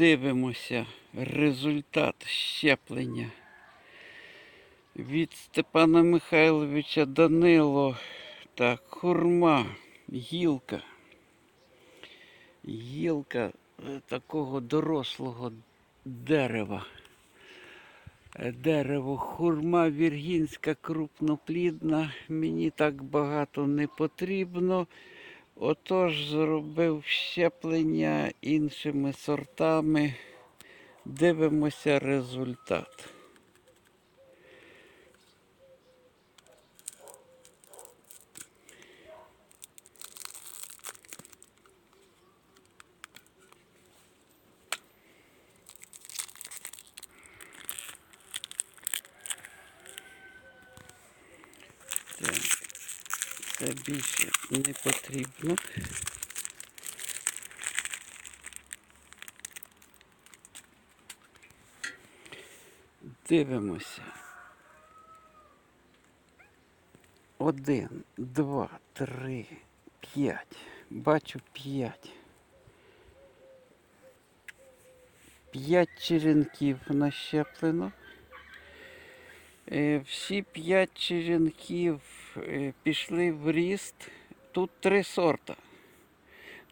Дивимося результат щеплення від Степана Михайловича Данило. Так, хурма, гілка. Гілка е, такого дорослого дерева. Е, Дерево хурма віргінська крупноплідна. Мені так багато не потрібно. Отож зробив щеплення іншими сортами. Дивимося результат. Це більше не потрібно. Дивимося. Один, два, три, п'ять. Бачу п'ять. П'ять черенків нащеплено. Е, Всі п'ять черенків е, пішли в ріст. Тут три сорта.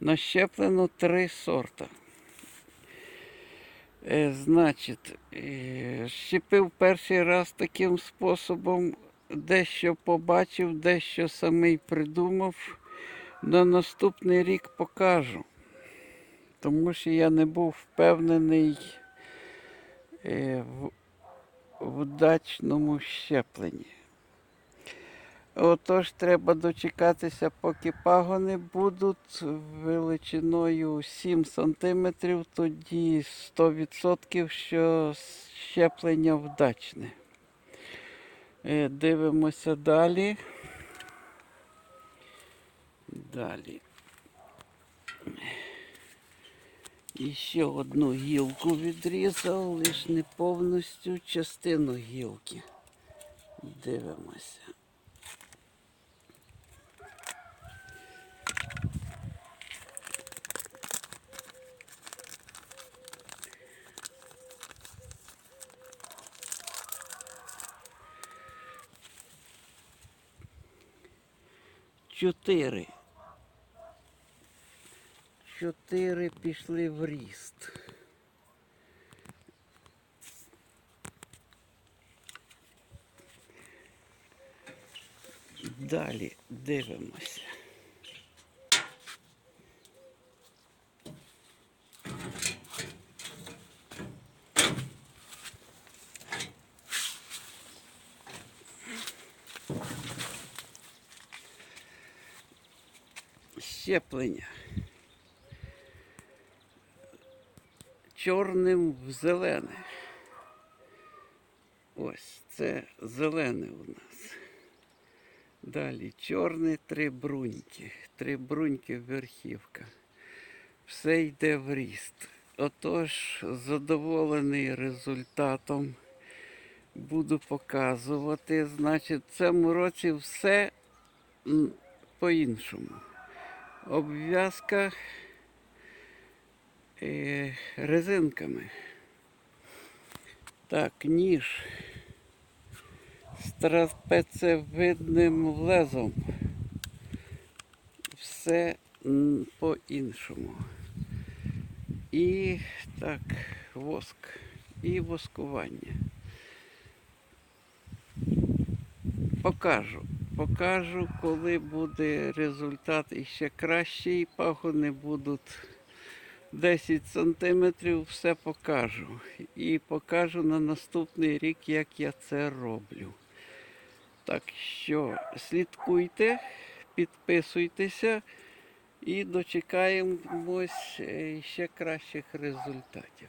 Нащеплено три сорта. Е, Значить, щепив перший раз таким способом, дещо побачив, дещо самий придумав. На наступний рік покажу. Тому що я не був впевнений в щепленні. Отож, треба дочекатися, поки пагони будуть величиною 7 см, тоді 100% що щеплення вдачне. Е, Дивимося далі. Далі. І ще одну гілку відрізав, лише не повністю частину гілки. Дивимося. Чотири. Чотири пішли в ріст. Далі дивимося. Щеплення. Чорним в зелене. Ось це зелене у нас. Далі чорний три бруньки. Три бруньки верхівка. Все йде в ріст. Отож, задоволений результатом буду показувати. Значить, в цьому році все по-іншому. Обв'язка резинками. Так, ніж з трапецевидним лезом. Все по-іншому. І так, воск. І воскування. Покажу. Покажу, коли буде результат іще кращий. Пагони будуть 10 сантиметрів, все покажу. І покажу на наступний рік, як я це роблю. Так що слідкуйте, підписуйтеся і дочекаємось е, ще кращих результатів.